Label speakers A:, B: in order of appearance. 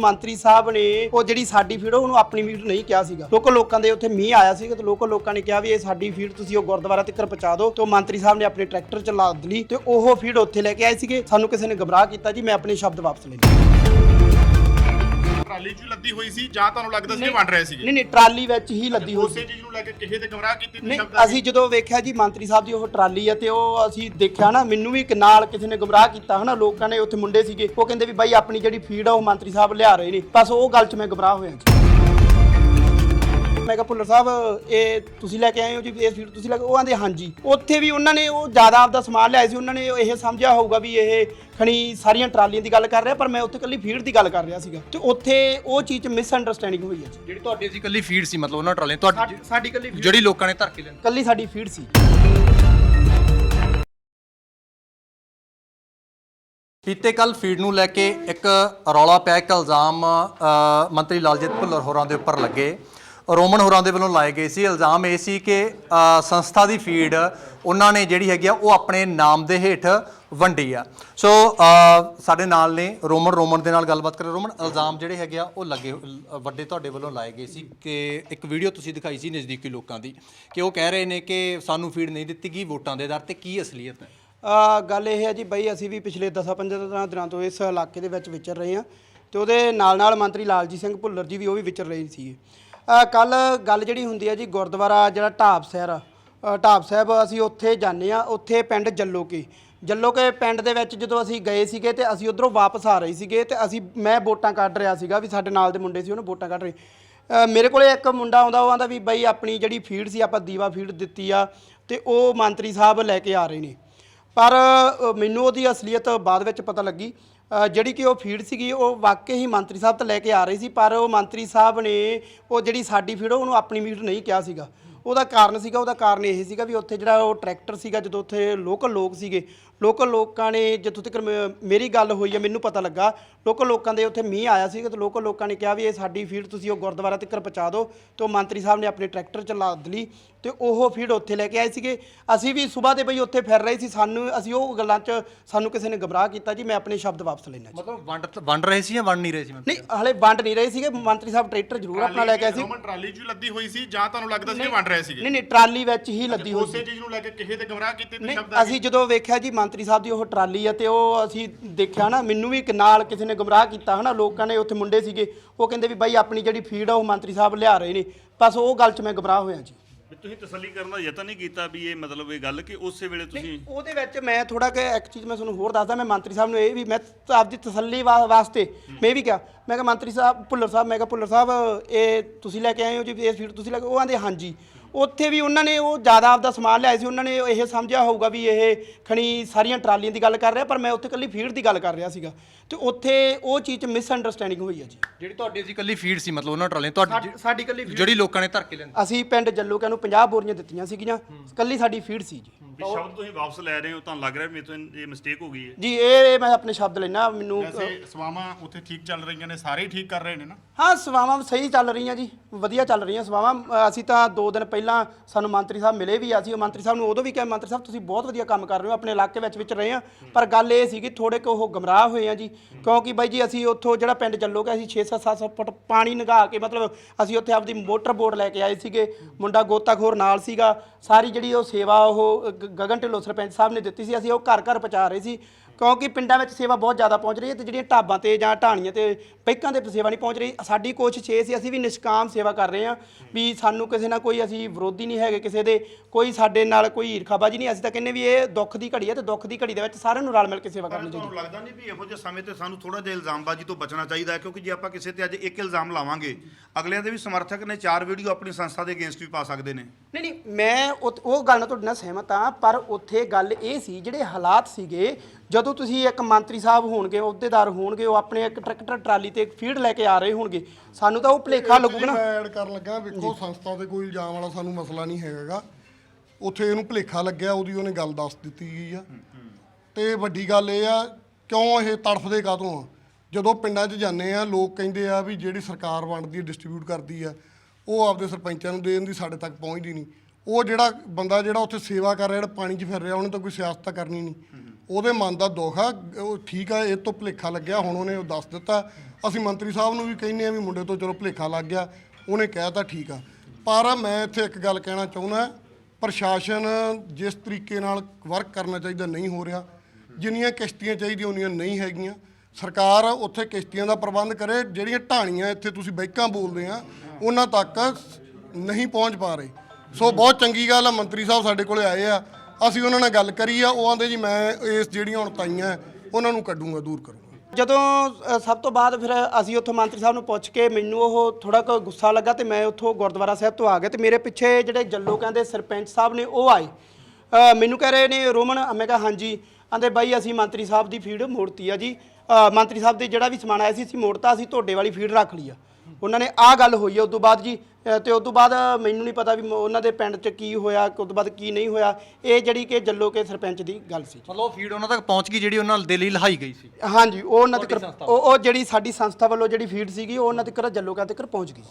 A: ਮੰਤਰੀ ਸਾਹਿਬ ਨੇ ਉਹ ਜਿਹੜੀ ਸਾਡੀ ਫੀਡ, ਉਹਨੂੰ ਆਪਣੀ ਫੀਡ ਨਹੀਂ ਕਿਹਾ ਸੀਗਾ। ਲੋਕਲ ਲੋਕਾਂ ਦੇ ਉੱਥੇ ਮੀਂਹ ਆਇਆ ਸੀਗਾ ਤੇ ਲੋਕਲ ਲੋਕਾਂ ਨੇ ਕਿਹਾ ਵੀ ਇਹ ਸਾਡੀ ਫੀਡ ਤੁਸੀਂ ਉਹ ਗੁਰਦੁਆਰਾ ਤੱਕ ਪਹੁੰਚਾ ਦਿਓ ਤੇ ਉਹ ਮੰਤਰੀ ਸਾਹਿਬ ਨੇ ਆਪਣੇ ਟਰੈਕਟਰ ਚ ਲਾਦ ਲਈ ਤੇ ਉਹ ਫੀਡ ਉੱਥੇ ਲੈ ਕੇ ਆਏ ਸੀਗੇ। ਸਾਨੂੰ ਕਿਸੇ ਨੇ ਗਮਰਾਹ ਕੀਤਾ ਜੀ, ਮੈਂ ਆਪਣੇ ਸ਼ਬਦ ਵਾਪਸ ਲੈ ਲਏ
B: ਟਰਾਲੀ 'ਚ ਲੱਦੀ ਹੋਈ ਸੀ ਜਾਂ ਤੁਹਾਨੂੰ ਲੱਗਦਾ ਸੀ ਕਿ ਵੰਡ ਰਹੇ ਸੀਗੇ?
A: ਨਹੀਂ ਨਹੀਂ ਟਰਾਲੀ ਵਿੱਚ ਹੀ ਲੱਦੀ ਹੋਈ ਸੀ।
B: ਉਸੇ ਚੀਜ਼ ਨੂੰ ਲੈ ਕੇ ਕਿਸੇ ਤੇ ਗਮਰਾਹ ਕੀਤੀ
A: ਨਹੀਂ ਅਸੀਂ ਜਦੋਂ ਵੇਖਿਆ ਜੀ ਮੰਤਰੀ ਸਾਹਿਬ ਦੀ ਉਹ ਟਰਾਲੀ ਆ ਤੇ ਉਹ ਅਸੀਂ ਦੇਖਿਆ ਨਾ ਮੈਨੂੰ ਵੀ ਇੱਕ ਨਾਲ ਕਿਸੇ ਨੇ ਗਮਰਾਹ ਕੀਤਾ ਹਨਾ ਲੋਕਾਂ ਨੇ ਉੱਥੇ ਮੁੰਡੇ ਸੀਗੇ। ਉਹ ਕਹਿੰਦੇ ਵੀ ਬਾਈ ਆਪਣੀ ਜਿਹੜੀ ਫੀਡ ਆ ਉਹ ਮੰਤਰੀ ਸਾਹਿਬ ਲਿਆ ਰਹੇ ਨੇ। ਬਸ ਉਹ ਗੱਲ 'ਚ ਮੈਂ ਗਮਰਾਹ ਹੋਇਆ ਜੀ। ਮੈਂ ਕਿਹਾ ਭੁੱਲਰ ਸਾਹਿਬ ਇਹ ਤੁਸੀਂ ਲੈ ਕੇ ਆਏ ਹੋ ਜੀ ਇਹ ਫੀਡ ਤੁਸੀਂ ਲੈ ਕੇ ਉਹ ਆਂਦੇ ਹਾਂਜੀ। ਉੱਥੇ ਵੀ ਉਹਨਾਂ ਨੇ ਉਹ ਜ਼ਿਆਦਾ ਆਪਦਾ ਸਮਾਨ ਲਿਆਏ ਸੀ ਉਹਨਾਂ ਨੇ ਇਹ ਸਮਝਿਆ ਹੋਊਗਾ ਵੀ ਇਹ ਖਣੀ ਸਾਰੀਆਂ ਟਰਾਲੀਆਂ ਦੀ ਗੱਲ ਕਰ ਰਿਹਾ ਪਰ ਮੈਂ ਉੱਥੇ ਕੱਲੀ ਫੀਡ ਦੀ ਗੱਲ ਕਰ ਰਿਹਾ ਸੀਗਾ। ਤੇ ਉੱਥੇ ਉਹ ਚੀਜ਼ ਮਿਸ ਅੰਡਰਸਟੈਂਡਿੰਗ ਹੋਈ ਹੈ ਜੀ।
C: ਜਿਹੜੀ ਤੁਹਾਡੀ ਸੀ ਕੱਲੀ ਫੀਡ ਸੀ ਮਤਲਬ ਉਹਨਾਂ ਟਰਾਲੇ ਤੁਹਾਡੀ
A: ਸਾਡੀ- ਸਾਡੀ ਕੱਲੀ
C: ਜਿਹੜੀ ਲੋਕਾਂ ਨੇ ਧਰ ਕੇ ਲੈਣੀ
A: ਕੱਲੀ ਸਾਡੀ ਫੀਡ ਸੀ।
C: ਬੀਤੇ ਕੱਲ ਫੀਡ ਨੂੰ ਲੈ ਕੇ ਇੱਕ ਰੌਲਾ ਪਿਆ ਇੱਕ ਇਲਜ਼ਾਮ ਅ, ਮੰਤਰੀ ਲਾਲਜੀਤ ਭੁੱਲਰ ਹੋਰਾਂ ਦੇ ਉੱਪਰ ਲੱਗੇ। ਰੋਮਨ ਹੋਰਾਂ ਦੇ ਵੱਲੋਂ ਲਾਏ ਗਏ ਸੀ। ਇਲਜ਼ਾਮ ਇਹ ਸੀ ਕਿ ਸੰਸਥਾ ਦੀ ਫੀਡ ਉਹਨਾਂ ਨੇ ਜਿਹੜੀ ਹੈਗੀ ਆ, ਉਹ ਆਪਣੇ ਨਾਮ ਦੇ ਹੇਠ ਵੰਡੀ ਆ। ਸੋ ਸਾਡੇ ਨਾਲ ਨੇ ਰੋਮਨ ਰੋਮਨ ਦੇ ਨਾਲ ਗੱਲਬਾਤ ਕਰ ਰੋਮਨ, ਇਲਜ਼ਾਮ ਜਿਹੜੇ ਹੈਗੇ ਆ, ਉਹ ਲੱਗੇ ਵੱਡੇ ਤੁਹਾਡੇ ਵੱਲੋਂ ਲਾਏ ਗਏ ਸੀ ਕਿ ਇੱਕ ਵੀਡੀਓ ਤੁਸੀਂ ਦਿਖਾਈ ਸੀ ਨਜ਼ਦੀਕੀ ਲੋਕਾਂ ਦੀ, ਕਿ ਉਹ ਕਹਿ ਰਹੇ ਨੇ ਕਿ ਸਾਨੂੰ ਫੀਡ ਨਹੀਂ ਦਿੱਤੀ ਗਈ ਵੋਟਾਂ ਦੇ ਦਰ ਤੇ ਕੀ ਅਸਲੀਅਤ ਹੈ?
A: ਗੱਲ ਇਹ ਹੈ ਜੀ ਬਈ ਅਸੀਂ ਵੀ ਪਿਛਲੇ 10-15 ਦਿਨਾਂ ਤੋਂ ਇਸ ਇਲਾਕੇ ਦੇ ਵਿੱਚ ਵਿਚਰ ਰਹੇ ਹਾਂ ਤੇ ਉਹਦੇ ਨਾਲ ਨਾਲ ਮੰਤਰੀ ਲਾਲਜੀਤ ਸਿੰਘ ਭੁੱਲਰ ਜੀ ਵੀ ਉਹ ਵੀ ਵਿਚਰ ਰਹੇ ਸੀ ਕੱਲ ਗੱਲ ਜਿਹੜੀ ਹੁੰਦੀ ਹੈ ਜੀ ਗੁਰਦੁਆਰਾ ਜਿਹੜਾ ਢਾਬ ਸਾਹਿਬ ਢਾਬ ਸਾਹਿਬ ਅਸੀਂ ਉੱਥੇ ਜਾਂਦੇ ਆ ਉੱਥੇ ਪਿੰਡ ਜੱਲੋਕੇ। ਜੱਲੋਕੇ ਪਿੰਡ ਦੇ ਵਿੱਚ ਜਦੋਂ ਅਸੀਂ ਗਏ ਸੀਗੇ ਤੇ ਅਸੀਂ ਉਧਰੋਂ ਵਾਪਸ ਆ ਰਹੇ ਸੀਗੇ ਤੇ ਅਸੀਂ, ਮੈਂ ਵੋਟਾਂ ਕੱਢ ਰਿਹਾ ਸੀਗਾ ਵੀ ਸਾਡੇ ਨਾਲ ਦੇ ਮੁੰਡੇ ਸੀ, ਉਹਨੂੰ ਵੋਟਾਂ ਕੱਢ ਰਹੇ। ਮੇਰੇ ਕੋਲੇ ਇੱਕ ਮੁੰਡਾ ਆਉਂਦਾ, ਉਹ ਆਂਦਾ ਵੀ ਬਈ ਆਪਣੀ ਜਿਹੜੀ ਫੀਡ ਸੀ, ਆਪਾਂ ਦੀਵਾ ਫੀਡ ਦਿੱਤੀ ਆ ਤੇ ਉਹ ਮੰਤਰੀ ਸਾਹਿਬ ਲੈ ਕੇ ਆ ਰਹੇ ਨੇ। ਪਰ ਮੈਨੂੰ ਉਹਦੀ ਅਸਲੀਅਤ ਬਾਅਦ ਵਿੱਚ ਪਤਾ ਲੱਗੀ ਅ, ਜਿਹੜੀ ਕਿ ਉਹ ਫੀਡ ਸੀਗੀ ਉਹ ਵਾਕਈ ਹੀ ਮੰਤਰੀ ਸਾਹਿਬ ਤੋਂ ਲੈ ਕੇ ਆ ਰਹੀ ਸੀ ਪਰ ਉਹ ਮੰਤਰੀ ਸਾਹਿਬ ਨੇ ਉਹ ਜਿਹੜੀ ਸਾਡੀ ਫੀਡ ਉਹਨੂੰ ਆਪਣੀ ਫੀਡ ਨਹੀਂ ਕਿਹਾ ਸੀਗਾ। ਉਹਦਾ ਕਾਰਨ ਸੀਗਾ ਉਹਦਾ ਕਾਰਨ ਇਹ ਸੀਗਾ ਵੀ ਉੱਥੇ ਜਿਹੜਾ ਉਹ ਟਰੈਕਟਰ ਸੀਗਾ ਜਦੋਂ ਉੱਥੇ ਲੋਕਲ ਲੋਕ ਸੀਗੇ ਲੋਕਲ ਲੋਕਾਂ ਨੇ ਜਿੱਥੋਂ ਤੱਕ ਮ- ਮੇਰੀ ਗੱਲ ਹੋਈ ਹੈ ਮੈਨੂੰ ਪਤਾ ਲੱਗਾ ਲੋਕਲ ਲੋਕਾਂ ਦੇ ਉੱਥੇ ਮੀਂਹ ਆਇਆ ਸੀਗਾ ਤੇ ਲੋਕਲ ਲੋਕਾਂ ਨੇ ਕਿਹਾ ਵੀ ਇਹ ਸਾਡੀ ਫੀਡ ਤੁਸੀਂ ਉਹ ਗੁਰਦੁਆਰਾ ਤੱਕ ਪਹੁੰਚਾ ਦਿਓ ਤੇ ਉਹ ਮੰਤਰੀ ਸਾਹਿਬ ਨੇ ਆਪਣੇ ਟਰੈਕਟਰ ਚ ਲਾਦ ਲਈ ਤੇ ਉਹ ਫੀਡ ਉੱਥੇ ਲੈ ਕੇ ਆਏ ਸੀਗੇ। ਅਸੀਂ ਵੀ ਸਵੇਰ ਦੇ ਬਈ ਉੱਥੇ ਫਿਰ ਰਹੇ ਸੀ ਸਾਨੂੰ ਅਸੀਂ ਉਹ ਗੱਲਾਂ 'ਚ ਸਾਨੂੰ ਕਿਸੇ ਨੇ ਗਮਰਾਹ ਕੀਤਾ ਜੀ ਮੈਂ ਆਪਣੇ ਸ਼ਬਦ ਵਾਪਸ ਲੈਣਾ
C: ਮਤਲਬ ਵੰਡ ਵੰਡ ਰਹੇ ਸੀ ਜਾਂ ਵੰਡ ਨਹੀਂ ਰਹੇ ਸੀ ਮਤਲਬ
A: ਨਹੀਂ ਹਲੇ ਵੰਡ ਨਹੀਂ ਰਹੇ ਸੀਗੇ ਮੰਤਰੀ ਸਾਹਿਬ ਟਰੈਕਟਰ ਜ਼ਰੂਰ ਆਪਣਾ ਲੈ ਕੇ ਆਏ ਸੀ।
B: ਰੋਮਨ ਟਰਾਲੀ 'ਚ ਲੱਦੀ ਹੋਈ ਸੀ ਜਾਂ ਤੁਹਾਨੂੰ ਲੱਗਦਾ ਸੀ ਕਿ ਵੰਡ ਰਹੇ ਸੀਗੇ?
A: ਨਹੀਂ ਨਹੀਂ ਟਰਾਲੀ ਵਿੱਚ ਹੀ ਲੱਦੀ ਹੋਈ
B: ਉਸੇ ਚੀਜ਼ ਨੂੰ ਲੈ ਕੇ ਕਿਸੇ ਤੇ ਗਮਰਾਹ ਕੀਤੀ
A: ਨਹੀਂ
B: ਸ਼ਬਦਾਂ
A: ਅਸੀਂ ਜਦੋਂ ਵੇਖਿਆ ਜੀ ਮੰਤਰੀ ਸਾਹਿਬ ਦੀ ਉਹ ਟਰਾਲੀ ਆ ਤੇ ਉਹ ਅਸੀਂ ਦੇਖਿਆ ਨਾ ਮੈਨੂੰ ਵੀ ਇੱਕ ਨਾਲ ਕਿਸੇ ਨੇ ਗਮਰਾਹ ਕੀਤਾ ਹਨਾ ਲੋਕਾਂ ਨੇ ਉੱਥੇ ਮੁੰਡੇ ਸੀਗੇ ਉਹ ਕਹਿੰਦੇ ਵੀ ਬਾਈ ਆਪਣੀ ਜਿਹੜੀ ਫੀਡ ਆ ਉਹ ਮੰਤਰੀ ਸਾਹਿਬ ਲਿਆ ਰਹੇ ਨੇ ਬਸ ਉਹ ਗੱਲ 'ਚ ਮੈਂ ਗਮਰਾਹ ਹੋਇਆ ਜੀ।
D: ਵੀ ਤੁਸੀਂ ਤਸੱਲੀ ਕਰਨ ਦਾ ਯਤਨ ਨਹੀਂ ਕੀਤਾ ਵੀ ਇਹ ਮਤਲਬ ਇਹ ਗੱਲ ਕਿ ਉਸੇ ਵੇਲੇ ਤੁਸੀਂ
A: ਉਹਦੇ ਵਿੱਚ ਮੈਂ ਥੋੜਾ ਕਿ ਇੱਕ ਚੀਜ਼ ਮੈਂ ਤੁਹਾਨੂੰ ਹੋਰ ਦੱਸਦਾ ਮੈਂ ਮੰਤਰੀ ਸਾਹਿਬ ਨੂੰ ਇਹ ਵੀ ਮੈਂ ਆਪਦੀ ਤਸੱਲੀ ਵਾ- ਵਾਸਤੇ ਮੈਂ ਇਹ ਵੀ ਕਿਹਾ ਮੈਂ ਕਿਹਾ ਮੰਤਰੀ ਸਾਹਿਬ ਭੁੱਲਰ ਸਾਹਿਬ ਮੈਂ ਕਿਹਾ ਭੁੱਲਰ ਸਾਹਿਬ ਇਹ ਤੁਸੀਂ ਲੈ ਕੇ ਆਏ ਹੋ ਜੀ ਇਹ ਫੀਡ ਤੁਸੀਂ ਲੈ ਕੇ ਉਹ ਆਂਦੇ ਹਾਂਜੀ। ਉੱਥੇ ਵੀ ਉਹਨਾਂ ਨੇ ਉਹ ਜ਼ਿਆਦਾ ਆਪਦਾ ਸਮਾਨ ਲਿਆਏ ਸੀ ਉਹਨਾਂ ਨੇ ਇਹ ਸਮਝਿਆ ਹੋਊਗਾ ਵੀ ਇਹ ਖਣੀ ਸਾਰੀਆਂ ਟਰਾਲੀਆਂ ਦੀ ਗੱਲ ਕਰ ਰਿਹਾ ਪਰ ਮੈਂ ਉੱਥੇ ਕੱਲੀ ਫੀਡ ਦੀ ਗੱਲ ਕਰ ਰਿਹਾ ਸੀਗਾ। ਤੇ ਉੱਥੇ ਉਹ ਚੀਜ਼ 'ਚ ਮਿਸ ਅੰਡਰਸਟੈਂਡਿੰਗ ਹੋਈ ਹੈ ਜੀ।
C: ਜਿਹੜੀ ਤੁਹਾਡੀ ਸੀ ਕੱਲੀ ਫੀਡ ਸੀ ਮਤਲਬ ਉਹਨਾਂ ਟਰਾਲੇ ਤੁਹਾਡੀ
A: ਸਾਡੀ- ਸਾਡੀ ਕੱਲੀ feed-
C: ਜਿਹੜੀ ਲੋਕਾਂ ਨੇ ਧਰ ਕੇ ਲੈਣੀ
A: ਅਸੀਂ ਪਿੰਡ ਜੱਲੋਕਿਆਂ ਨੂੰ 50 ਬੋਰੀਆਂ ਦਿੱਤੀਆਂ ਸੀਗੀਆਂ ਕੱਲੀ ਸਾਡੀ ਫੀਡ ਸੀ ਜੀ।
D: ਵੀ ਸ਼ਬਦ ਤੁਸੀਂ ਵਾਪਸ ਲੈ ਰਹੇ ਹੋ ਤੁਹਾਨੂੰ ਲੱਗ ਰਿਹਾ ਵੀ ਮੇਰੇ ਤੋਂ ਇਹ ਮਿਸਟੇਕ ਹੋ ਗਈ ਹੈ?
A: ਜੀ ਇਹ ਮੈਂ ਆਪਣੇ ਸ਼ਬਦ ਲੈਣਾ ਮੈਨੂੰ
B: ਵੈਸੇ ਸਵਾਵਾਂ ਉੱਥੇ ਠੀਕ ਚੱਲ ਰਹੀਆਂ ਨੇ ਸਾਰੇ ਹੀ ਠੀਕ ਕਰ ਰਹੇ ਨੇ ਨਾ?
A: ਹਾਂ ਸੇਵਾਵਾਂ ਸਹੀ ਚੱਲ ਰਹੀਆਂ ਜੀ ਵਧੀਆ ਚੱਲ ਰਹੀਆਂ ਸੇਵਾਵਾਂ। ਅ, ਅਸੀਂ ਤਾਂ 2 ਦਿਨ ਪਹਿਲਾਂ ਪਹਿਲਾਂ ਸਾਨੂੰ ਮੰਤਰੀ ਸਾਹਿਬ ਮਿਲੇ ਵੀ ਆ ਸੀ, ਉਹ ਮੰਤਰੀ ਸਾਹਿਬ ਨੂੰ ਉਦੋਂ ਵੀ ਕਿਹਾ, ਮੰਤਰੀ ਸਾਹਿਬ, ਤੁਸੀਂ ਬਹੁਤ ਵਧੀਆ ਕੰਮ ਕਰ ਰਹੇ ਹੋ, ਆਪਣੇ ਇਲਾਕੇ ਵਿੱਚ ਵਿੱਚ ਰਹੇ ਆ। ਪਰ ਗੱਲ ਇਹ ਸੀ ਕਿ ਥੋੜੇ ਕੁ ਉਹ ਗਮਰਾਹ ਹੋਏ ਆ ਜੀ, ਕਿਉਂਕਿ ਬਾਈ ਜੀ, ਅਸੀਂ ਉੱਥੋਂ ਜਿਹੜਾ ਪਿੰਡ ਚੱਲੋਗੇ ਅਸੀਂ 6-7 ਫੁੱਟ ਪਾਣੀ ਨਗਾ ਕੇ, ਮਤਲਬ ਅਸੀਂ ਉੱਥੇ ਆਪਦੀ ਮੋਟਰ ਬੋਟ ਲੈ ਕੇ ਆਏ ਸੀਗੇ, ਮੁੰਡਾ ਗੋਤਾਖੋਰ ਨਾਲ ਸੀਗਾ, ਸਾਰੀ ਜਿਹੜੀ ਉਹ ਸੇਵਾ ਉਹ ਗ- ਗਗਨ ਢਿੱਲੋਂ ਸਰਪੰਚ ਸਾਹਿਬ ਨੇ ਦਿੱਤੀ ਸੀ, ਅਸੀਂ ਉਹ ਘਰ ਘਰ ਪਹੁੰਚਾ ਰਹੇ ਸੀ। ਕਿਉਂਕਿ ਪਿੰਡਾਂ ਵਿੱਚ ਸੇਵਾ ਬਹੁਤ ਜ਼ਿਆਦਾ ਪਹੁੰਚ ਰਹੀ ਹੈ ਤੇ ਜਿਹੜੀਆਂ ਢਾਬਾਂ ਤੇ ਜਾਂ ਢਾਣੀਆਂ ਤੇ ਬੈਂਕਾਂ ਤੇ ਸੇਵਾ ਨਹੀਂ ਪਹੁੰਚ ਰਹੀ ਸਾਡੀ ਕੋਸ਼ਿਸ਼ ਇਹ ਸੀ ਅਸੀਂ ਵੀ ਨਿਸ਼ਕਾਮ ਸੇਵਾ ਕਰ ਰਹੇ ਹਾਂ ਵੀ ਸਾਨੂੰ ਕਿਸੇ ਨਾਲ ਕੋਈ ਅਸੀਂ ਵਿਰੋਧੀ ਨਹੀਂ ਹੈਗੇ ਕਿਸੇ ਦੇ ਕੋਈ ਸਾਡੇ ਨਾਲ ਕੋਈ ਈਰਖਾਬਾਜੀ ਨਹੀਂ ਅਸੀਂ ਤਾਂ ਕਹਿੰਦੇ ਵੀ ਇਹ ਦੁੱਖ ਦੀ ਘੜੀ ਹੈ ਤੇ ਦੁੱਖ ਦੀ ਘੜੀ ਦੇ ਵਿੱਚ ਸਾਰਿਆਂ ਨੂੰ ਰਲ ਮਿਲ ਕੇ ਸੇਵਾ ਕਰਨੀ ਚਾਹੀਦੀ
D: ਤੁਹਾਨੂੰ ਲੱਗਦਾ ਨਹੀਂ ਵੀ ਇਹੋ ਜਿਹੇ ਸਮੇਂ ਤੇ ਸਾਨੂੰ ਥੋੜਾ ਜਿਹਾ ਇਲਜ਼ਾਮਬਾਜ਼ੀ ਤੋਂ ਬਚਣਾ ਚਾਹੀਦਾ ਹੈ? ਕਿਉਂਕਿ ਜੇ ਆਪਾਂ ਕਿਸੇ ਤੇ ਅੱਜ ਇੱਕ ਇਲਜ਼ਾਮ ਲਾਵਾਂਗੇ ਅਗਲਿਆਂ ਦੇ ਵੀ ਸਮਰਥਕ ਨੇ ਚਾਰ ਵੀਡੀਓ ਆਪਣੀ ਸੰਸਥਾ ਦੇ ਅਗੇਂਸਟ ਵੀ ਪਾ ਸਕਦੇ ਨੇ।
A: ਨਹੀਂ ਨਹੀਂ ਮੈਂ ਉਹ ਗੱਲ ਨਾਲ ਤੁਹਾਡੇ ਨਾਲ ਸਹਿਮਤ ਹਾਂ ਪਰ ਉੱਥੇ ਗੱਲ ਇਹ ਸੀ ਜਿਹੜੇ ਹਾਲਾਤ ਸੀਗੇ ਜਦੋਂ ਤੁਸੀਂ ਇੱਕ ਮੰਤਰੀ ਸਾਹਿਬ ਹੋਣਗੇ ਅਹੁਦੇਦਾਰ ਹੋਣਗੇ ਉਹ ਆਪਣੇ ਇੱਕ ਟਰੈਕਟਰ ਟਰਾਲੀ ਤੇ ਇੱਕ ਫੀਡ ਲੈ ਕੇ ਆ ਰਹੇ ਹੋਣਗੇ ਸਾਨੂੰ ਤਾਂ ਉਹ ਭੁਲੇਖਾ ਲੱਗੂਗਾ ਨਾ।
E: ਐਡ ਕਰਨ ਲੱਗਾ ਵੇਖੋ ਸੰਸਥਾ ਤੇ ਕੋਈ ਇਲਜ਼ਾਮ ਵਾਲਾ ਸਾਨੂੰ ਮਸਲਾ ਨਹੀਂ ਹੈਗਾ। ਉੱਥੇ ਇਹਨੂੰ ਭੁਲੇਖਾ ਲੱਗਿਆ ਉਹਦੀ ਉਹਨੇ ਗੱਲ ਦੱਸ ਦਿੱਤੀ ਗਈ ਆ। ਤੇ ਵੱਡੀ ਗੱਲ ਇਹ ਆ ਕਿਉਂ ਇਹ ਤੜਫਦੇ ਕਾਹਤੋਂ ਆ? ਜਦੋਂ ਪਿੰਡਾਂ 'ਚ ਜਾਂਦੇ ਆ ਲੋਕ ਕਹਿੰਦੇ ਆ ਵੀ ਜਿਹੜੀ ਸਰਕਾਰ ਵੰਡਦੀ ਡਿਸਟ੍ਰੀਬਿਊਟ ਕਰਦੀ ਆ ਉਹ ਆਪਦੇ ਸਰਪੰਚਾਂ ਨੂੰ ਦੇਣ ਦੀ ਸਾਡੇ ਤੱਕ ਪਹੁੰਚਦੀ ਨਹੀਂ। ਉਹ ਜਿਹੜਾ ਬੰਦਾ ਜਿਹੜਾ ਉੱਥੇ ਸੇਵਾ ਕਰ ਰਿਹਾ ਜਿਹੜਾ ਪਾਣੀ 'ਚ ਫਿਰ ਰਿਹਾ ਉਹਨੇ ਤਾਂ ਕੋਈ ਸਿਆਸਤ ਤਾਂ ਕਰਨੀ ਨਹੀਂ। ਉਹਦੇ ਮਨ ਦਾ ਦੁੱਖ ਆ, ਉਹ ਠੀਕ ਆ, ਇਹ ਤੋਂ ਭੁਲੇਖਾ ਲੱਗਿਆ, ਹੁਣ ਉਹਨੇ ਉਹ ਦੱਸ ਦਿੱਤਾ। ਅਸੀਂ ਮੰਤਰੀ ਸਾਹਿਬ ਨੂੰ ਵੀ ਕਹਿੰਦੇ ਆ ਵੀ ਮੁੰਡੇ ਤੋਂ ਚਲੋ ਭੁਲੇਖਾ ਲੱਗ ਗਿਆ, ਉਹਨੇ ਕਹਿਤਾ ਠੀਕ ਆ। ਪਰ ਮੈਂ ਇੱਥੇ ਇੱਕ ਗੱਲ ਕਹਿਣਾ ਚਾਹੁੰਦਾ, ਪ੍ਰਸ਼ਾਸਨ ਜਿਸ ਤਰੀਕੇ ਨਾਲ ਵਰਕ ਕਰਨਾ ਚਾਹੀਦਾ ਨਹੀਂ ਹੋ ਰਿਹਾ, ਜਿੰਨੀਆਂ ਕਿਸ਼ਤੀਆਂ ਚਾਹੀਦੀਆਂ ਉਨੀਆਂ ਨਹੀਂ ਹੈਗੀਆਂ। ਸਰਕਾਰ ਉੱਥੇ ਕਿਸ਼ਤੀਆਂ ਦਾ ਪ੍ਰਬੰਧ ਕਰੇ, ਜਿਹੜੀਆਂ ਢਾਣੀਆਂ ਇੱਥੇ ਤੁਸੀਂ ਬੈਕਾਂ ਬੋਲਦੇ ਆ, ਉਹਨਾਂ ਤੱਕ ਨਹੀਂ ਪਹੁੰਚ ਪਾ ਰਹੇ। ਸੋ ਬਹੁਤ ਚੰਗੀ ਗੱਲ ਆ, ਮੰਤਰੀ ਸਾਹਿਬ ਸਾਡੇ ਕੋਲੇ ਆਏ ਆ ਅਸੀਂ ਉਹਨਾਂ ਨਾਲ ਗੱਲ ਕਰੀ ਆ ਉਹ ਆਂਦੇ ਜੀ ਮੈਂ ਇਸ ਜਿਹੜੀਆਂ ਹੁਣ ਤਾਈਆਂ ਉਹਨਾਂ ਨੂੰ ਕੱਢੂੰਗਾ ਦੂਰ ਕਰੂੰਗਾ।
A: ਜਦੋਂ ਅ, ਸਭ ਤੋਂ ਬਾਅਦ ਫਿਰ ਅਸੀਂ ਉੱਥੋਂ ਮੰਤਰੀ ਸਾਹਿਬ ਨੂੰ ਪੁੱਛ ਕੇ ਮੈਨੂੰ ਉਹ ਥੋੜਾ ਕੁ ਗੁੱਸਾ ਲੱਗਾ ਤੇ ਮੈਂ ਉੱਥੋਂ ਗੁਰਦੁਆਰਾ ਸਾਹਿਬ ਤੋਂ ਆ ਗਿਆ ਤੇ ਮੇਰੇ ਪਿੱਛੇ ਜਿਹੜੇ ਜੱਲੋ ਕਹਿੰਦੇ ਸਰਪੰਚ ਸਾਹਿਬ ਨੇ ਉਹ ਆਏ। ਅ, ਮੈਨੂੰ ਕਹਿ ਰਹੇ ਨੇ ਰੋਮਨ ਮੈਂ ਕਿਹਾ ਹਾਂਜੀ। ਆਂਦੇ ਬਾਈ ਅਸੀਂ ਮੰਤਰੀ ਸਾਹਿਬ ਦੀ ਫੀਡ ਮੋੜਤੀ ਆ ਜੀ। ਅ, ਮੰਤਰੀ ਸਾਹਿਬ ਦੇ ਜਿਹੜਾ ਵੀ ਸਮਾਨ ਆਇਆ ਸੀ ਅਸੀਂ ਮੋੜਤਾ ਅਸੀਂ ਤੁਹਾਡੇ ਵਾਲੀ ਫੀਡ ਰੱਖ ਲਈ ਆ। ਉਹਨਾਂ ਨੇ ਆਹ ਗੱਲ ਹੋਈ ਉਸ ਤੋਂ ਬਾਅਦ ਜੀ ਅ, ਤੇ ਉਸ ਤੋਂ ਬਾਅਦ ਮੈਨੂੰ ਨਹੀਂ ਪਤਾ ਵੀ ਮ- ਉਹਨਾਂ ਦੇ ਪਿੰਡ 'ਚ ਕੀ ਹੋਇਆ ਉਸ ਤੋਂ ਬਾਅਦ ਕੀ ਨਹੀਂ ਹੋਇਆ ਇਹ ਜਿਹੜੀ ਕਿ ਜੱਲੋ ਕੇ ਸਰਪੰਚ ਦੀ ਗੱਲ ਸੀ
C: ਮਤਲਬ ਉਹ ਫੀਡ ਉਹਨਾਂ ਤੱਕ ਪਹੁੰਚ ਗਈ ਜਿਹੜੀ ਉਹਨਾਂ ਦੇ ਲਈ ਲਹਾਈ ਗਈ ਸੀ?
A: ਹਾਂਜੀ ਉਹ ਉਹਨਾਂ ਤੱਕ ਉਹ ਉਹ ਜਿਹੜੀ ਸਾਡੀ ਸੰਸਥਾ ਵੱਲੋਂ ਜਿਹੜੀ ਫੀਡ ਸੀਗੀ ਉਹ ਉਹਨਾਂ ਤੱਕ ਜੱਲੋਕਾਂ ਤੱਕ ਪਹੁੰਚ ਗਈ